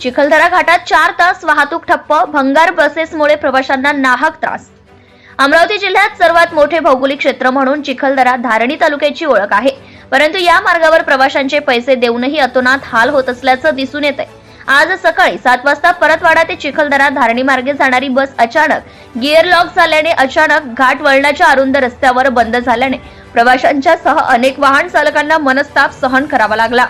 चिखलदरा घाटात चार तास वाहतूक ठप्प भंगार बसेसमुळे प्रवाशांना नाहक त्रास. अमरावती जिल्ह्यात सर्वात मोठे भौगोलिक क्षेत्र म्हणून चिखलदरा धारणी तालुक्याची ओळख आहे. परंतु या मार्गावर प्रवाशांचे पैसे देऊनही अतोनात हाल होत असल्याचं दिसून येत आहे आज सकाळी सात वाजता परतवाडा ते चिखलदरा धारणी मार्गे जाणारी बस अचानक गिअर लॉक झाल्याने अचानक घाट वळणाच्या अरुंद रस्त्यावर बंद झाल्याने प्रवाशांच्या सह अनेक वाहन चालकांना मनस्ताप सहन करावा लागला.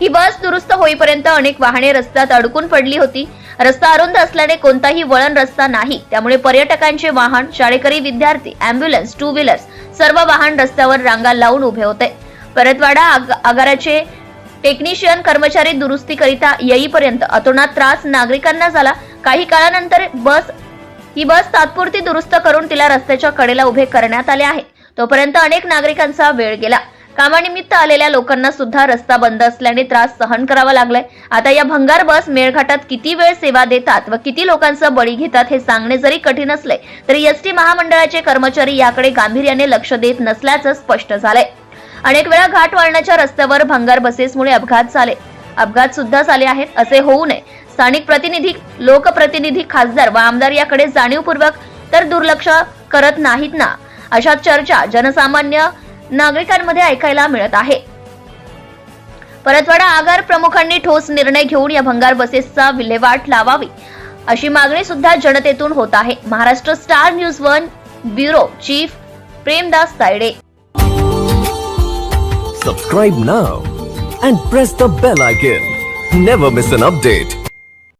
ही बस दुरुस्त होईपर्यंत अनेक वाहने रस्त्यात अडकून पडली होती. रस्ता अरुंद असल्याने कोणताही वळण रस्ता नाही. त्यामुळे पर्यटकांचे वाहन शाळेकरी विद्यार्थी अँब्युलन्स टू व्हीलर्स सर्व वाहन रस्त्यावर रांगा लावून उभे होते. परतवाडा आग- आगाराचे टेक्निशियन कर्मचारी दुरुस्तीकरिता येईपर्यंत अतोनात त्रास नागरिकांना झाला. काही काळानंतर बस ही बस तात्पुरती दुरुस्त करून तिला रस्त्याच्या कडेला उभे करण्यात आले आहे. तोपर्यंत अनेक नागरिकांचा वेळ गेला. कामानिमित्त आलेल्या लोकांना सुद्धा रस्ता बंद असल्याने त्रास सहन करावा लागलाय. आता या भंगार बस मेळघाटात किती वेळ सेवा देतात व किती लोकांचं बळी घेतात हे सांगणे जरी कठीण असले तरी एसटी महामंडळाचे कर्मचारी याकडे गांभीर्याने लक्ष देत नसल्याचं स्पष्ट झालंय. अनेक वेळा घाट वळणाच्या रस्त्यावर भंगार बसेसमुळे अपघात झाले. अपघात सुद्धा झाले आहेत असे होऊ नये. स्थानिक प्रतिनिधी लोकप्रतिनिधी खासदार व आमदार याकडे जाणीवपूर्वक तर दुर्लक्ष करत नाहीत ना? अशा चर्चा जनसामान्य नागरिकांमध्ये ऐकायला मिळत आहे. परतवाडा आगार प्रमुखांनी ठोस निर्णय घेऊन या भंगार बसेसचा विल्हेवाट लावावी अशी मागणी सुद्धा जनतेतून होत आहे. Maharashtra star news one bureau chief Premdas Tayade. Subscribe now and press the bell icon never miss an update